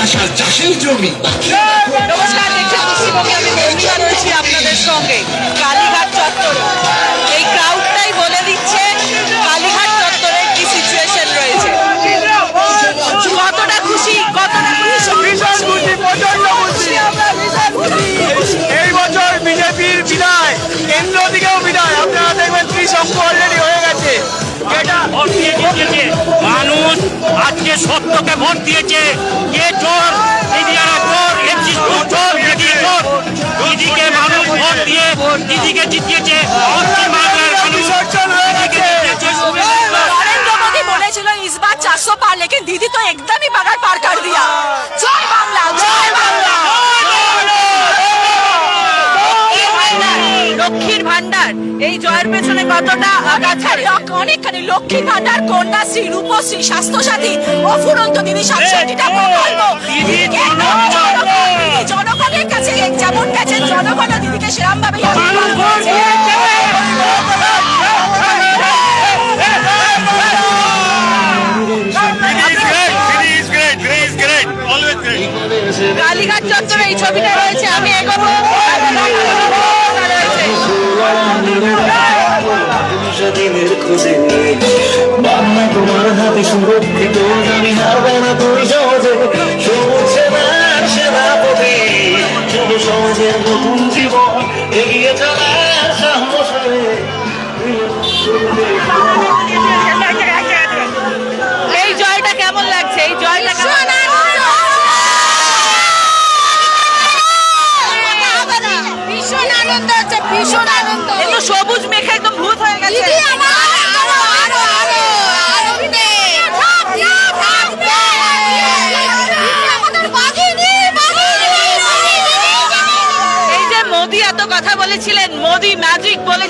চাষার চাষের জমি। নমস্কার দেখছেন আমি মন্দিরা রয়েছি আপনাদের সঙ্গে। কালীঘাট চত্বরে। ভোট দিয়ে জিতিয়েছে মানুষ আজকে সত্যকে ভোট দিয়েছে কে চোর দিদিয়ারা চোর এমসি চোর দিদি চোর দিদিকে মানুষ ভোট দিয়ে দিদিকে জিতিয়েছে পশ্চিম বাংলার মানুষ বিসর্জন হয়ে গেছে नरेंद्र मोदी বলেছিল इस बार 400 पार लेकिन दीदी तो एकदम ही बगैर पार कर दिया जय এই জয়ের পেছনে কতটা আঘাত ছাড়ে অনেকখানি লক্ষ্মীর ভান্ডার কন্যাশ্রী রূপশ্রী স্বাস্থ্যসাথী অফুরন্ত দিদি সাতষট্টিটা প্রকল্প জনগণের কাছে যেমন গেছেন জনগণ দিদিকে ভাবে কালীঘাট চত্বরে এই ছবিটা রয়েছে আমি এগোবো খোঁজে বাংলা তোমার হাতে সুরক্ষিত আমি হারবো না তুই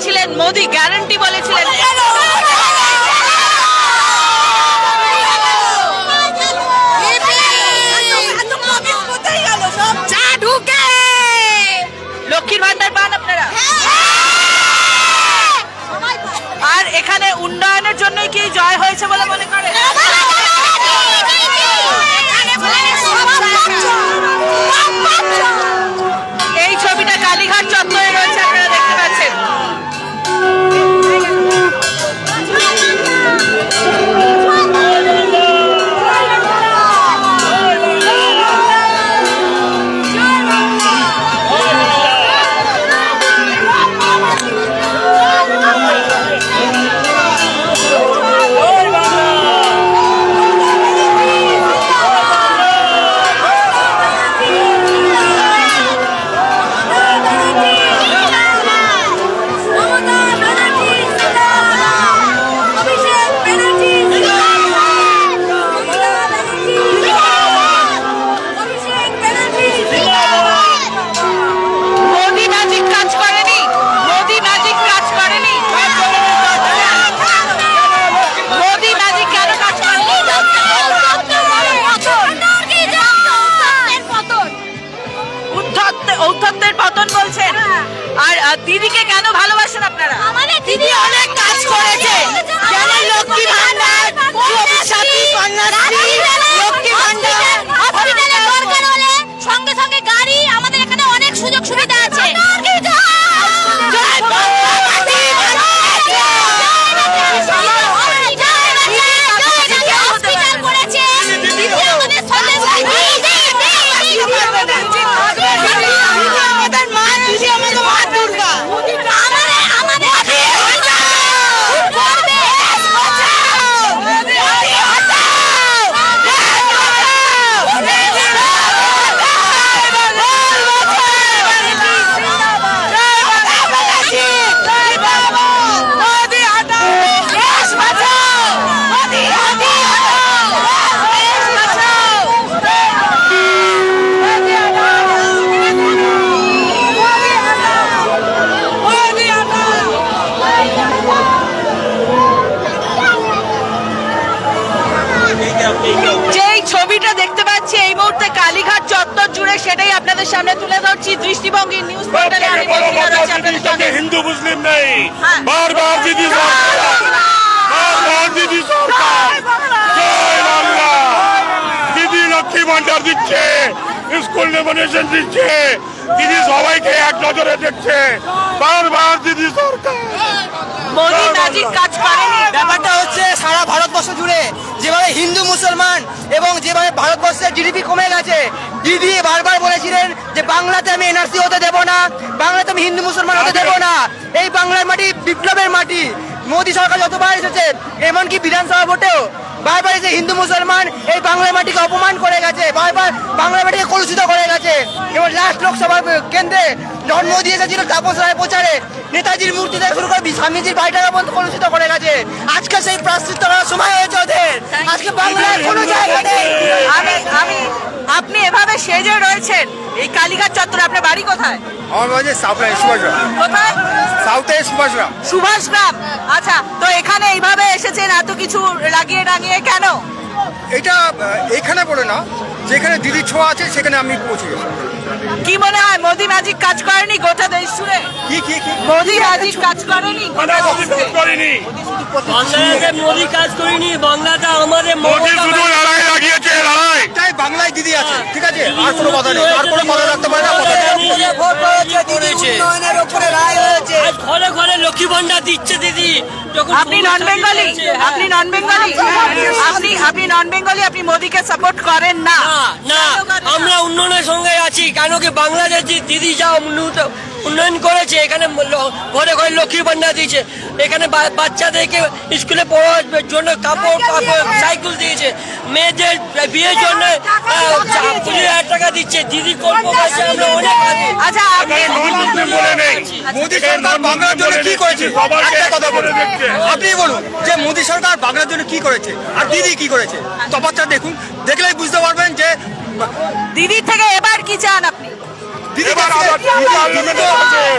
বলেছিলেন মোদি গ্যারান্টি ছবিটা দেখতে পাচ্ছি এই মুহূর্তে কালীঘাট চত্বর জুড়ে সেটাই আপনাদের সামনে তুলে ধরছি। দৃষ্টিভঙ্গি নিউজ পোর্টালে হিন্দু মুসলিম নেই। হ্যাঁ। বারবার দিদি সরকার। বারবার দিদি সরকার। দিদি লক্ষ্মী ভান্ডার দিচ্ছে। স্কুল ডোনেশন দিচ্ছে। দিদি সবাইকে এক নজরে দেখছে। বারবার দিদি সরকার। মোদি ম্যাজিক কাজ করেনি। ব্যাপারটা হচ্ছে সারা ভারতবর্ষ জুড়ে হিন্দু, মুসলমান এবং যেভাবে ভারতবর্ষের জিডিপি কমে গেছে, দিদি বারবার বলেছিলেন যে বাংলাতে আমি এনআরসি হতে দেব না, বাংলাতে আমি হিন্দু, মুসলমান হতে দেব না। এই বাংলার মাটি বিপ্লবের মাটি। মোদী সরকার যতবার এসেছে, এমনকি বিধানসভা ভোটেও বারবার এসে হিন্দু, মুসলমান এই বাংলার মাটিকে অপমান করে গেছে, বারবার বাংলার মাটিকে কলুষিত করে গেছে। এবং লাস্ট লোকসভা কেন্দ্রে যখন মোদী এসেছিল তাপস রায় প্রচারে। নেতাজির মূর্তি থেকে শুরু করে স্বামীজির বাড়িটাকে পর্যন্ত কলুষিত করে গেছে। আজকে সেই প্রাশ্চিত্য করার সময় হয়েছে আজকে বাংলার কোনো জায়গা নেই। আমি আমি আপনি এভাবে সেজে রয়েছেন। এই কালীঘাট চত্বরে আপনার বাড়ি কোথায়? আমার বাজে সাপ্লাই সুভাষরা কোথায়? সাউথে সুভাষরা সুভাষ গ্রাম। আচ্ছা তো এখানে এইভাবে এসেছেন এত কিছু লাগিয়ে টাঙিয়ে কেন? এটা এখানে বলে না। যেখানে দিদির ছোঁয়া আছে সেখানে আমি পৌঁছে গেছি। কি মনে হয় মোদি ম্যাজিক কাজ করেনি গোটা দেশ জুড়ে? কি কি কি? মোদি ম্যাজিক কাজ করেনি মানে করিনি। মোদি কাজ করেনি বাংলাটা আমাদের মোদি বাংলায় দিদি আছে ঠিক আছে? আর কোনো কথা নেই আর কোনো কথা রাখতে পারে না কথা নেই। আজ ঘরে ঘরে লক্ষ্মী ভান্ডার দিচ্ছে দিদি। আপনি নন বেঙ্গলি আপনি হ্যাঁ। নন বেঙ্গলি আপনি আপনি নন বেঙ্গলি আপনি মোদিকে সাপোর্ট করেন না। না আমরা উন্নয়নের সঙ্গে আছি কেন কি বাংলাদেশ দিদি যা উন্নত- উন্নয়ন করেছে এখানে ঘরে ঘরে লক্ষ্মী ভান্ডার দিয়েছে। এখানে বা- বাচ্চাদেরকে স্কুলে পড়ার জন্য কাপড় কাপড় সাইকেল দিয়েছে। মেয়েদের বিয়ের জন্য আহ, হাজার টাকা দিচ্ছে দিদি কল্প পাচ্ছে আমরা অনেক আচ্ছা আপনি এখানে নন মুসলিম বলে নেই মোদী সরকার বাংলার জন্য কি করেছে একটা কথা বলুন আপনি? বলুন যে মোদী সরকার বাংলার জন্য কি করেছে আর দিদি কি করেছে তফাৎটা দেখুন দেখলেই বুঝতে পারবেন যে দিদির থেকে এবার কি চান আপনি দিদির কাছে দিদি আন্দোলনে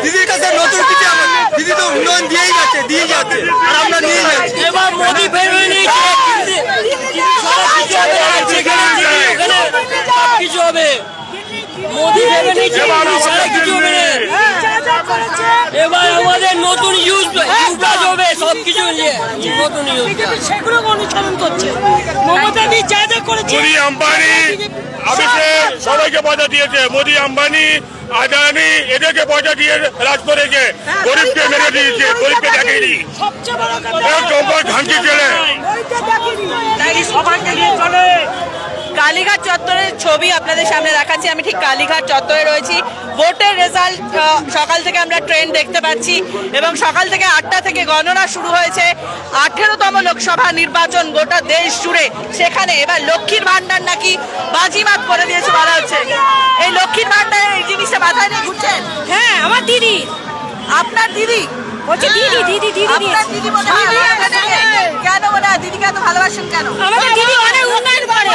দিদির কাছে নতুন কিছু দিদি তো উন্নয়ন দিয়েই যাচ্ছে দিয়ে যাচ্ছে। আর আমরা নিয়ে যাচ্ছি। এবার মোদি বেরোয় নিয়েছে দিদি- দিদি সারা কিছু হবে না, যেখানে দিদি ওখানে সব কিছু হবে মোদি ভেবে আমাদের কিছু হবে এবার আমাদের নতুন ইউজ ইউজটা হবে সব কিছু নিয়ে। নতুন ইউজ সেগুলো অনুসরণ করছে। মমতা দি যা যা করেছে। মোদি আম্বানি অভিষেক সবাইকে পয়সা দিয়েছে। মোদি আম্বানি আদানি এদেরকে পয়সা দিয়ে রাজ করেছে গরিবকে মেরে দিয়েছে গরিবকে দেখেনি সবচেয়ে বড় কথা ঝাঁকি ছেলে। সবাইকে নিয়ে চলে। কালীঘাট চত্বরের ছবি আপনাদের সামনে রাখাচ্ছি আমি ঠিক কালীঘাট চত্বরে রয়েছি। ভোটের রেজাল্ট সকাল থেকে আমরা ট্রেন দেখতে পাচ্ছি এবং সকাল থেকে আটটা থেকে গণনা শুরু হয়েছে। আঠেরোতম লোকসভা নির্বাচন গোটা দেশ জুড়ে। সেখানে এবার লক্ষ্মীর ভাণ্ডার নাকি বাজিমাত করে দিয়েছে বলা হচ্ছে। এই লক্ষ্মীর ভান্ডার এই জিনিসটা মাথায় নিয়ে ঘুরছেন? হ্যাঁ আমার দিদি। আপনার দিদি? বলছে দিদি দিদি দিদি দিদি কেন? হয় দিদিকে এত ভালোবাসেন কেন? আমাদের দিদি অনেক উন্নয়ন করে।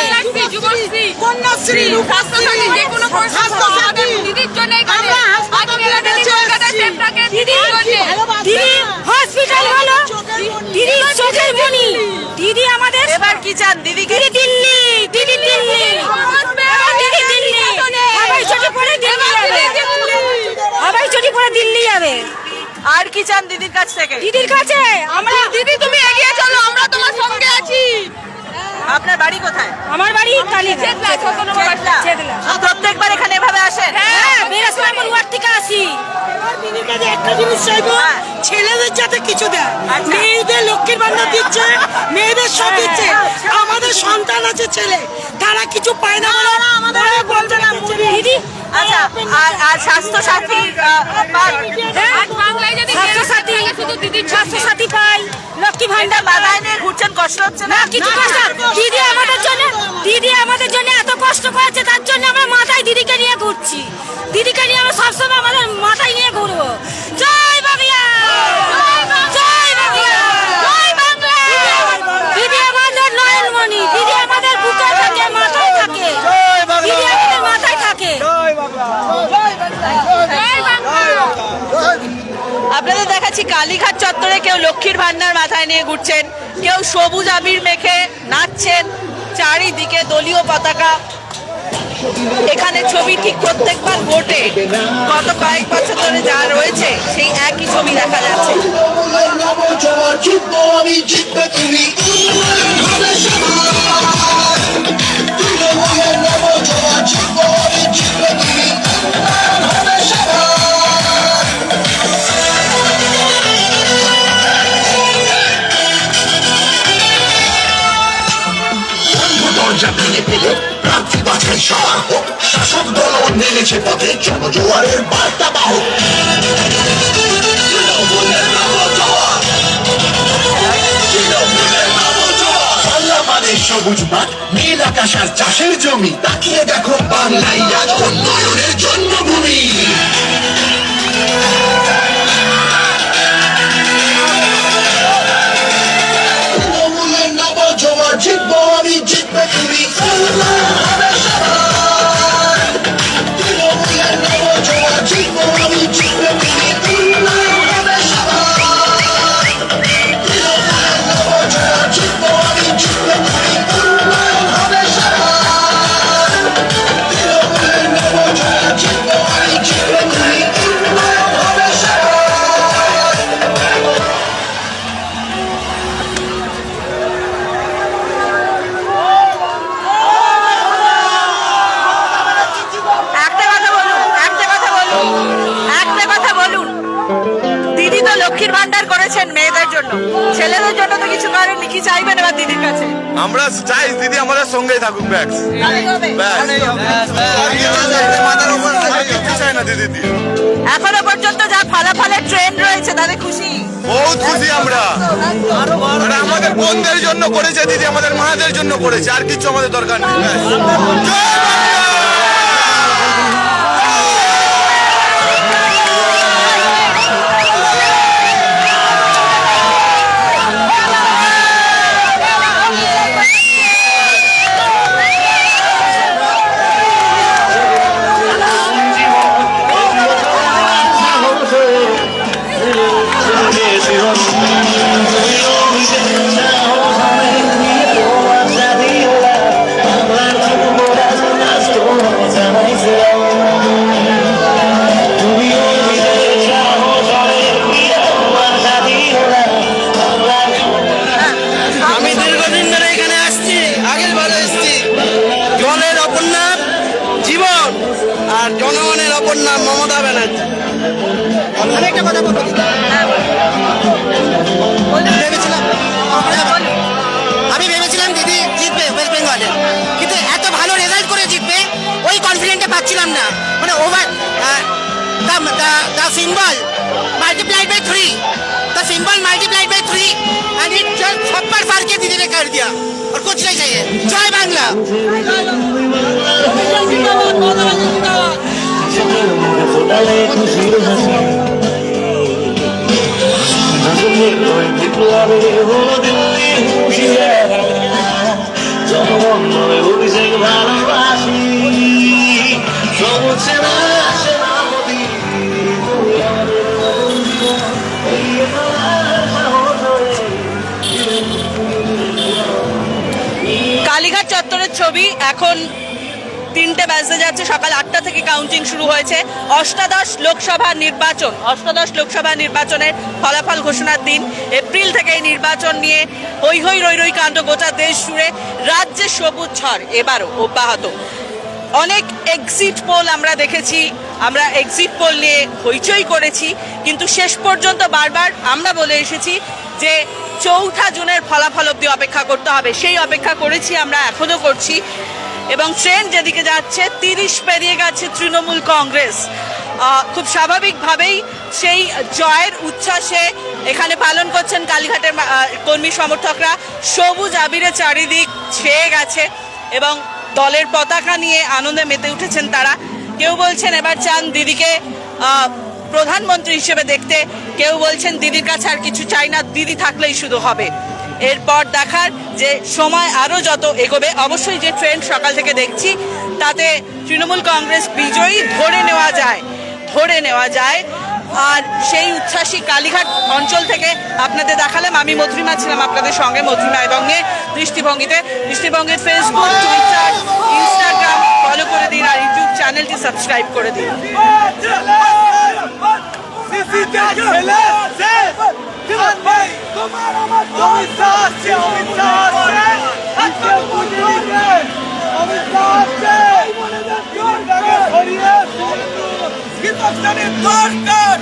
কন্যাশ্রী স্বাস্থ্যসাথী, যে কোনো স্বাস্থ্যসাথী। দিদির জন্য আমরা হাসপাতালে দিদি দিদি হসপিটাল ভালো? দিদি চোখের মনি দিদি আমাদের এবার কি চান? দিদি দিদি দিল্লি দিদি দিল্লি হাবাই চটি পরে দিল্লি যাবে হাবাই চটি পরে দিল্লি যাবে আর কি চান দিদির কাছ থেকে? দিদির কাছে? আমরা দিদি তুমি এগিয়ে চলো আমরা তোমার সঙ্গে আছি। আপনার বাড়ি কোথায়? আমার বাড়ি কালীঘাট। প্রত্যেকবার এখানে এভাবে আসেন? হ্যাঁ নম্বর ওয়ার্ড থেকে আসি। একটা জিনিস চাইব হ্যাঁ। ছেলেদের যাতে কিছু দেয়। আচ্ছা। মেয়েদের লক্ষ্মীর ভান্ডার দিচ্ছে মেয়েদের সব দিচ্ছে। আমাদের সন্তান আছে ছেলে তারা কিছু পায় না আর আর স্বাস্থ্য সাথী শুধু দিদির পাই লক্ষ্মী ভান্ডার মাথায় নিয়ে ঘুরছেন কষ্ট হচ্ছে না? কিছু কষ্ট দিদি আমাদের জন্য দিদি আমাদের জন্য এত কষ্ট করেছে তার জন্য আমরা মাথায় দিদিকে নিয়ে ঘুরছি। দিদিকে নিয়ে আমরা সবসময় আমাদের মাথায় নিয়ে ঘুরবো। জয় বাংলা জয় বাংলা জয় বাংলা দিদি আমাদের নয়নমণি দিদি আমাদের বুকে থাকে মাথায় থাকে দিদি আমাদের মাথায় থাকে আপনাদের দেখাচ্ছি কালীঘাট চত্বরে কেউ লক্ষ্মীর ভান্ডার মাথায় নিয়ে ঘুরছেন। কেউ সবুজ আবির মেখে নাচছেন, চারিদিকে দলীয় পতাকা। এখানে ছবি ঠিক প্রত্যেকবার ভোটে গত কয়েক বছর ধরে যা রয়েছে, সেই একই ছবি দেখা যাচ্ছে। নেমেছে পথে জনজোয়ারের বার্তা বাহক। মানে সবুজ মাঠ, নীল আকাশ আর চাষের জমি। তাকিয়ে দেখো বাংলাই আজ উন্নয়নের জন্মভূমি। তৃণমূলের লক্ষ্মীর ভান্ডার করেছেন মেয়েদের জন্য। ছেলেদের জন্য তো কিছু করেননি কি চাইবেন এবার দিদির কাছে? আমরা চাই দিদি আমাদের সঙ্গেই থাকুক ব্যাস। এখনও পর্যন্ত যা ফলাফলের ট্রেন্ড রয়েছে তাতে খুশি। বহুত খুশি আমরা। মানে আমাদের বোনদের জন্য করেছে দিদি আমাদের মায়েদের জন্য করেছে আর কিছু আমাদের দরকার নেই सिंबल मल्टीप्लाइड बाई थ्री तो सिंबल मल्टीप्लाइड बाई थ्री छप्पर साल के दीदी ने कर दिया। और कुछ नहीं चाहिए। जय बांग्ला। जय बांग्ला চত্বরের ছবি। এখন তিনটে বাজতে যাচ্ছে, সকাল আটটা থেকে কাউন্টিং শুরু হয়েছে। অষ্টাদশ লোকসভা নির্বাচন। অষ্টাদশ লোকসভা নির্বাচনের ফলাফল ঘোষণার দিন। এপ্রিল থেকে এই নির্বাচন নিয়ে হই হই রই রই কাণ্ড গোটা দেশ জুড়ে রাজ্যে সবুজ ঝড় এবারও অব্যাহত। অনেক এক্সিট পোল আমরা দেখেছি, আমরা এক্সিট পোল নিয়ে হইচই করেছি, কিন্তু শেষ পর্যন্ত বারবার আমরা বলে এসেছি যে চৌঠা জুনের ফলাফল অবধি অপেক্ষা করতে হবে। সেই অপেক্ষা করেছি আমরা, এখনও করছি। এবং ট্রেন যেদিকে যাচ্ছে, তিরিশ পেরিয়ে গেছে তৃণমূল কংগ্রেস। খুব স্বাভাবিকভাবেই সেই জয়ের উচ্ছ্বাসে এখানে পালন করছেন কালীঘাটের কর্মী সমর্থকরা। সবুজ আবিরে চারিদিক ছেয়ে গেছে এবং দলের পতাকা নিয়ে আনন্দে মেতে উঠেছেন তারা। কেউ বলছেন, এবার চান দিদিকে প্রধানমন্ত্রী হিসেবে দেখতে কেউ বলছেন দিদির কাছে আর কিছু চাই না, দিদি থাকলেই শুধু হবে। এরপর দেখার যে সময় আরও যত এগোবে, অবশ্যই যে ট্রেন্ড সকাল থেকে দেখছি, তাতে তৃণমূল কংগ্রেস বিজয়ী ধরে নেওয়া যায়, ধরে নেওয়া যায়। আর সেই উচ্ছ্বাসী কালীঘাট অঞ্চল থেকে আপনাদের দেখালাম, আমি মধুরিমা ছিলাম আপনাদের সঙ্গে, মধুরিমা এবং দৃষ্টিভঙ্গিতে। দৃষ্টিভঙ্গির ফেসবুক টুইটার ইনস্টাগ্রাম ফলো করে দিন, আর ইউটিউব চ্যানেলটি সাবস্ক্রাইব করে দিন। তোমার আমার অমিত শাহ আছে অমিত শাহ আছে অমিত শাহ আছে সরিয়ে দরকার